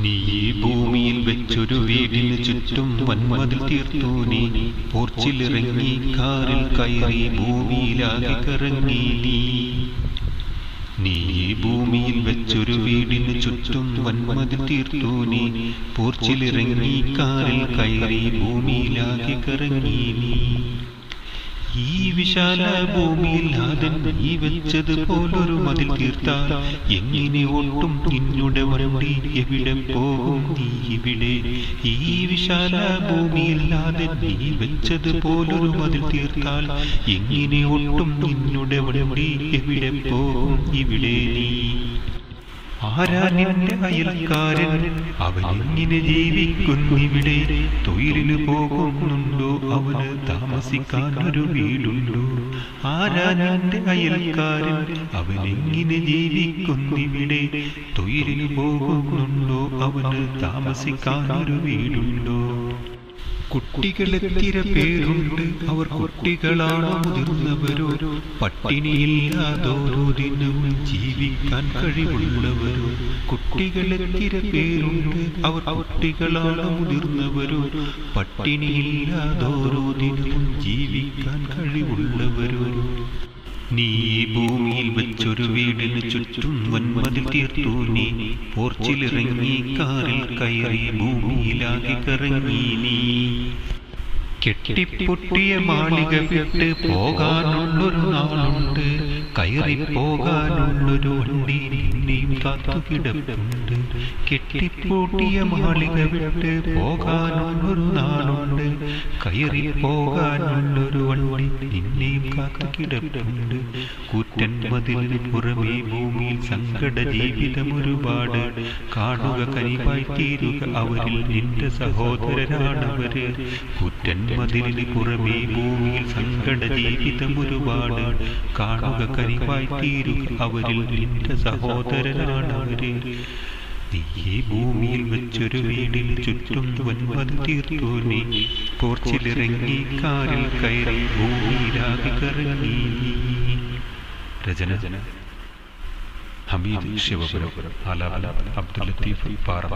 നീ ഭൂമിയിൽ വെച്ചൊരു വീടിന് ചുറ്റും വന്മതിൽ തീർത്തു. നീ പോർച്ചിലിറങ്ങി കാറിൽ കയറി ഭൂമിയിലാകെ കറങ്ങി. നീ നീ ഭൂമിയിൽ വെച്ചൊരു വീടിന് ചുറ്റും വന്മതിൽ തീർത്തു. നീ പോർച്ചിലിറങ്ങി കാറിൽ കയറി ഭൂമിയിലാകെ കറങ്ങി. നീ ഈ വിശാല ഭൂമിയിൽ നാഥൻ ഈ വെച്ചത് പോലൊരു മതിൽ തീർത്താൽ എങ്ങനെ ഒട്ടും നിന്നുടെ വണ്ടി എവിടെ പോകും നീ ഇവിടെ? ഈ വിശാല ഭൂമിയിൽ നാഥൻ നീ വെച്ചത് പോലൊരു മതിൽ തീർത്താൽ എങ്ങനെ ഒട്ടും നിന്നുടെ വണ്ടി എവിടെ പോകും ഇവിടെ നീ? ആരാ നിന്റെ അയൽക്കാരൻ? അവനിങ്ങനെ ജീവിക്കുന്നിവിടെ തൊഴിലിന് പോകുന്നുണ്ടോ? അവന് താമസിക്കാൻ ഒരു വീടുണ്ടോ? ആരാ നിന്റെ അയൽക്കാരൻ? അവനിങ്ങനെ ജീവിക്കുന്നിവിടെ തൊഴിലിന് പോകുന്നുണ്ടോ? അവന് താമസിക്കാൻ ഒരു വീടുണ്ടോ? കുട്ടികളെത്തിര പേരുണ്ട്. അവർ കുട്ടികളാണോ മുതിർന്നവരോ പട്ടിണിയില്ലാതോരോ ദിനവും ജീവിക്കാൻ കഴിവുള്ളവരോ. കുട്ടികളെത്തിര പേരുണ്ട്. അവർ കുട്ടികളാണോ മുതിർന്നവരോ പട്ടിണിയില്ലാതോരോ ദിനവും ജീവിക്കാൻ കഴിവുള്ളവരോ. നീ ഭൂമിയിൽ വെച്ചൊരു വീടിന് ചുറ്റും വന്മതിൽ തീർത്തു. നീ പോർച്ചിലിറങ്ങി കാറിൽ കയറി ഭൂമിയിലാകെ കറങ്ങി. നീ കെട്ടിപ്പൊട്ടിയ മാളിക വിട്ട് പോകാനുള്ളൊരു നാളുണ്ട്. കയറി പോകാനുള്ളൊരു വണ്ടി നിന്നെയും കാത്തുകിടപ്പുണ്ട് കെട്ടിപ്പൊട്ടിയ മാളിക വിട്ട് പോകാനുള്ളൊരു നാളുണ്ട്. കയറി പോകാനുള്ളൊരു വണ്ടി കാത്തുകിടപ്പുണ്ട് കൂറ്റൻ മതിലിന് പുറമേ ഭൂമിയിൽ സങ്കട ജീവിതം ഒരുപാട് കാണുക കനിവായി തീരുക അവരിൽ നിന്റെ സഹോദരനാണവര്. കൂറ്റൻ മതിലിന് പുറമേ ഭൂമിയിൽ സങ്കട ജീവിതം ഒരുപാട് കാണുക കനിവായി തീരുക അവരിൽ നിന്റെ സഹോദരനാണവര്. ഈ ഭൂമിയിൽ വെച്ചൊരു വീടിൽ ചുറ്റും ഒൻപത് തീർത്തോനി. പോർച്ചിലിറങ്ങി കാറിൽ കയറി ഭൂമിയിലാകെ കറങ്ങി. രചന. ഹമീദ് ശിവപുരം ആലാപനം അബ്ദുൽ ലത്തീഫ് പാറ.